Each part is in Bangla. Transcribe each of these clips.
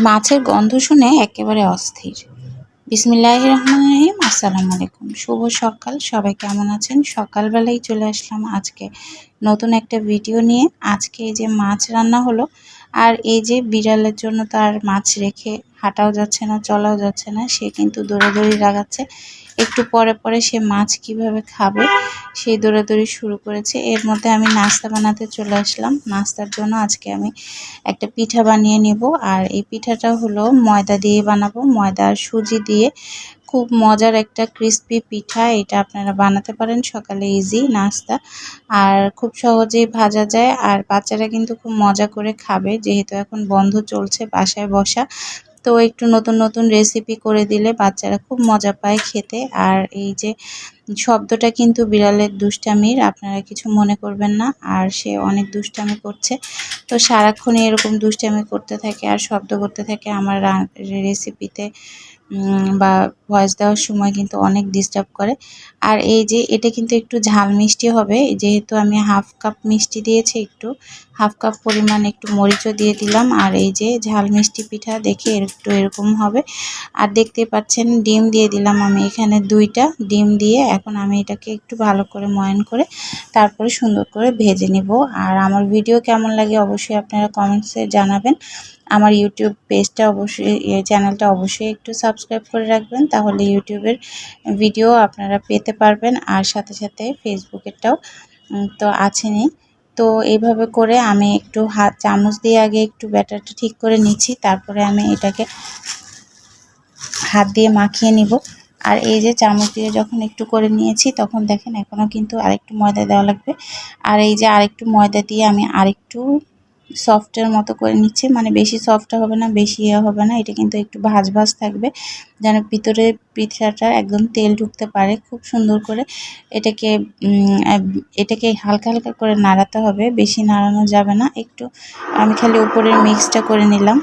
মাছের গন্ধ শুনে একেবারে অস্থির। বিসমিল্লাহ রহমান রহিম, আসসালামু আলাইকুম। শুভ সকাল, সবাই কেমন আছেন? সকালবেলায় চলে আসলাম আজকে নতুন একটা ভিডিও নিয়ে। আজকে এই যে মাছ রান্না হলো আর এই যে বিড়ালের জন্য তার মাছ রেখে হাঁটাও যাচ্ছে না, চলাও যাচ্ছে না, সে কিন্তু দৌড়াদৌড়ি লাগাচ্ছে একটু পরে পরে সে মাছ কীভাবে খাবে সেই দৌড়াদৌড়ি শুরু করেছে। এর মধ্যে আমি নাস্তা বানাতে চলে আসলাম। নাস্তার জন্য আজকে আমি একটা পিঠা বানিয়ে নিব। আর এই পিঠাটা হলো ময়দা দিয়ে বানাবো। ময়দা আর সুজি দিয়ে খুব মজার একটা ক্রিস্পি পিঠা, এটা আপনারা বানাতে পারেন সকালে ইজি নাস্তা। আর খুব সহজেই ভাজা যায়, আর বাচ্চারা কিন্তু খুব মজা করে খাবে, যেহেতু এখন বন্ধ চলছে বাসায় বসা। তো একটু নতুন নতুন রেসিপি করে দিলে বাচ্চারা খুব মজা পায় খেতে। আর এই যে শব্দটা কিন্তু বিড়ালের দুষ্টামির, আপনারা কিছু মনে করবেন না, আর সে অনেক দুষ্টামি করছে। তো সারাক্ষণ এরকম দুষ্টামি করতে থাকে, আর শব্দ করতে থাকে আমার রেসিপিতে বা ভয়েস দেওয়ার সময় কিন্তু অনেক ডিস্টার্ব করে। আর এই যে, এটা কিন্তু একটু ঝাল মিষ্টি হবে। যেহেতু আমি হাফ কাপ মিষ্টি দিয়েছি একটু হাফ কাপ পরিমাণ একটু মরিচও দিয়ে দিলাম। আর এই যে, ঝাল মিষ্টি পিঠা দেখে একটু এরকম হবে। আর দেখতে পাচ্ছেন, ডিম দিয়ে দিলাম আমি এখানে দুইটা। ডিম দিয়ে এখন আমি এটাকে একটু ভালো করে ময়ন করে তারপরে সুন্দর করে ভেজে নিব। আর আমার ভিডিও কেমন লাগে অবশ্যই আপনারা কমেন্টসে জানাবেন। আমার ইউটিউব পেজটা অবশ্যই চ্যানেলটা অবশ্যই একটু সাবস্ক্রাইব করে রাখবেন, তাহলে ইউটিউবের ভিডিও আপনারা পেতে পারবেন। আর সাথে সাথে ফেসবুকেরটাও তো আছেনই তো এইভাবে করে আমি একটু হাত চামচ দিয়ে আগে একটু ব্যাটারটা ঠিক করে নিচ্ছি, তারপরে আমি এটাকে হাত দিয়ে মাখিয়ে নিব। আর এই যে চামচ দিয়ে যখন একটু করে নিয়েছি, তখন দেখেন এখনও কিন্তু আরেকটু ময়দা দেওয়া লাগবে। আর এই যে আরেকটু ময়দা দিয়ে আমি আরেকটু সফটের মতো করে নিচ্ছি। মানে বেশি সফট হবে না, বেশি ইয়ে হবে না। এটা কিন্তু একটু ভাজ ভাজ থাকবে। যেন ভিতরে পিঠাটা একদম তেল ঢুকতে পারে খুব সুন্দর করে। এটাকে এটাকে হালকা হালকা করে নাড়াতে হবে। বেশি নাড়ানো যাবে না। একটু, আমি খালি উপরের মিক্সটা করে নিলাম।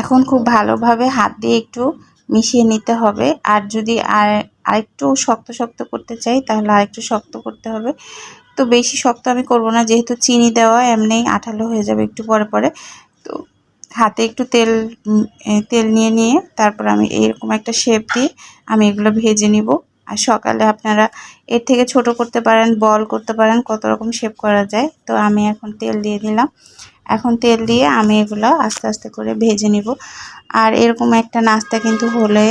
এখন খুব ভালোভাবে হাত দিয়ে একটু মিশিয়ে নিতে হবে। আর যদি আর, আরেকটু শক্ত শক্ত করতে চাই, তাহলে আরেকটু শক্ত করতে হবে। তো বেশি শক্ত আমি করব না, যেহেতু চিনি দেওয়া এমনি আঠালো হয়ে যাবে একটু পরে পরে। তো হাতে একটু তেল তেল নিয়ে নিয়ে তারপর আমি এরকম একটা শেপ দিয়ে আমি এগুলো ভেজে নিব। আর সকালে আপনারা এর থেকে ছোট করতে পারেন, বল করতে পারেন, কত রকম শেপ করা যায়। তো আমি এখন তেল দিয়ে দিলাম। এখন তেল দিয়ে আমি এগুলো আস্তে আস্তে করে ভেজে নিব। আর এরকম একটা নাস্তা কিন্তু হলে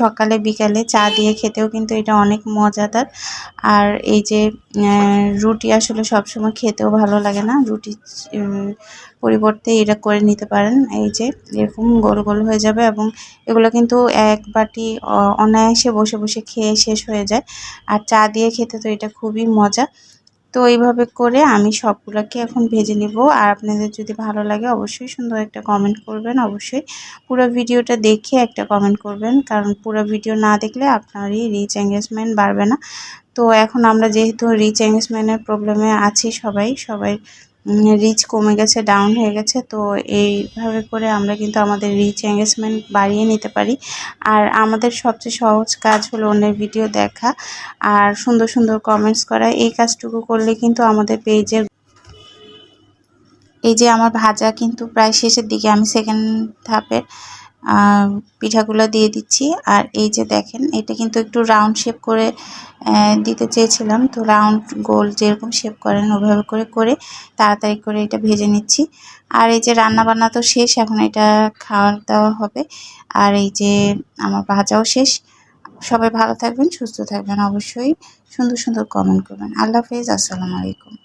সকালে, বিকালে চা দিয়ে খেতেও কিন্তু এটা অনেক মজাদার। আর এই যে রুটি আসলে সবসময় খেতেও ভালো লাগে না। রুটি পরিবর্তে এটা করে নিতে পারেন। এই যে, এরকম গোল গোল হয়ে যাবে এবং এগুলো কিন্তু এক বাটি অনায়াসে বসে বসে খেয়ে শেষ হয়ে যায়। আর চা দিয়ে খেতে তো এটা খুবই মজা। তো এইভাবে করে আমি সবগুলোকে এখন ভেজে নেব। আর আপনাদের যদি ভালো লাগে অবশ্যই সুন্দর একটা কমেন্ট করবেন। অবশ্যই পুরো ভিডিওটা দেখে একটা কমেন্ট করবেন। কারণ পুরো ভিডিও না দেখলে আপনারই রিচ এঙ্গেজমেন্ট বাড়বে না। তো এখন আমরা যেহেতু রিচ এঙ্গেজমেন্টের প্রবলেমে আছি সবাই সবাই রিচ কমে গেছে ডাউন হয়ে গেছে, তো এইভাবে করে আমরা কিন্তু আমাদের রিচ এঙ্গেজমেন্ট বাড়িয়ে নিতে পারি। আর আমাদের সবচেয়ে সহজ কাজ হলো অন্যের ভিডিও দেখা আর সুন্দর সুন্দর কমেন্টস করা। এই কাজটুকু করলে কিন্তু আমাদের পেজের এই যে আমার ভাজা কিন্তু প্রায় শেষের দিকে, আমি সেকেন্ড ধাপের পিঠাগুলো দিয়ে দিচ্ছি। আর এই যে দেখেন, এটা কিন্তু একটু রাউন্ড শেপ করে দিতে চেয়েছিলাম। তো রাউন্ড গোল যেরকম শেপ করেন, ওভাবে করে করে তাড়াতাড়ি করে এটা ভেজে নিচ্ছি। আর এই যে রান্না বান্না তো শেষ, এখন এটা খাওয়া দাওয়া হবে। আর এই যে আমার ভাজাও শেষ। সবাই ভালো থাকবেন, সুস্থ থাকবেন অবশ্যই। সুন্দর সুন্দর কমেন্ট করবেন। আল্লাহ হাফেজ, আসসালামু আলাইকুম।